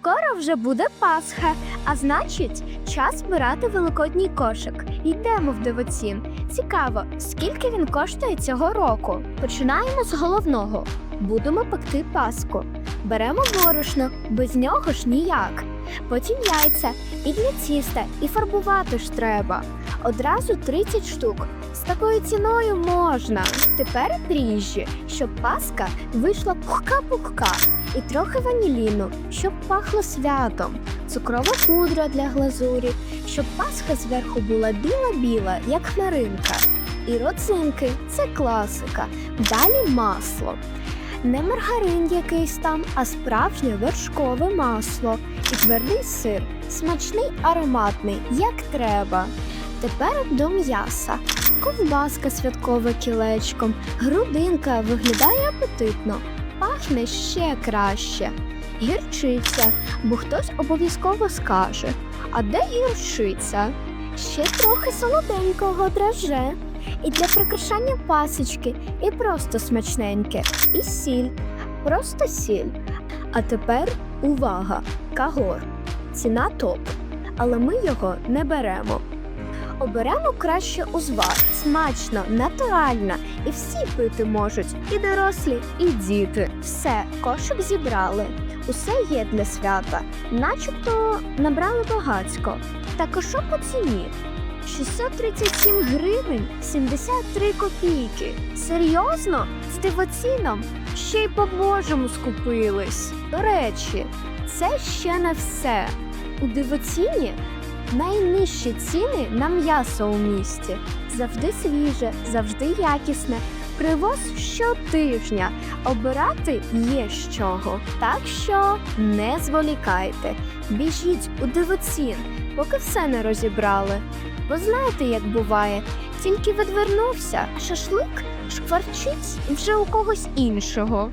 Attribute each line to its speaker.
Speaker 1: Скоро вже буде Пасха, а значить, час збирати великодній кошик. Йдемо в дивоцін. Цікаво, скільки він коштує цього року. Починаємо з головного. Будемо пекти паску. Беремо борошно, без нього ж ніяк. Потім яйця і для тіста, і фарбувати ж треба. Одразу 30 штук. З такою ціною можна. Тепер дріжджі, щоб паска вийшла пухка-пухка. І трохи ваніліну, щоб пахло святом, цукрова пудра для глазурі, щоб паска зверху була біла-біла, як хмаринка. І родзинки це класика. Далі масло. Не маргарин якийсь там, а справжнє вершкове масло і твердий сир, смачний ароматний, як треба. Тепер до м'яса. Ковбаска святкове кілечком, грудинка виглядає апетитно, пахне ще краще. Гірчиця, бо хтось обов'язково скаже: а де гірчиця? Ще трохи солоденького драже. І для прикрашання пасочки, і просто смачненьке, і сіль, просто сіль. А тепер увага! Кагор. Ціна топ, але ми його не беремо. Оберемо краще узвар, смачно, натурально, і всі пити можуть, і дорослі, і діти. Все, кошик зібрали. Усе є для свята, начебто набрали багацько. Так а що по ціні? 637 гривень 73 копійки. Серйозно? З дивоціном? Ще й по-божому скупились. До речі, це ще не все. У дивоціні найнижчі ціни на м'ясо у місті. Завжди свіже, завжди якісне. Привоз щотижня. Обирати є з чого. Так що не зволікайте. Біжіть у дивоцін, поки все не розібрали. Бо знаєте, як буває, тільки відвернувся, а шашлик шкварчить вже у когось іншого.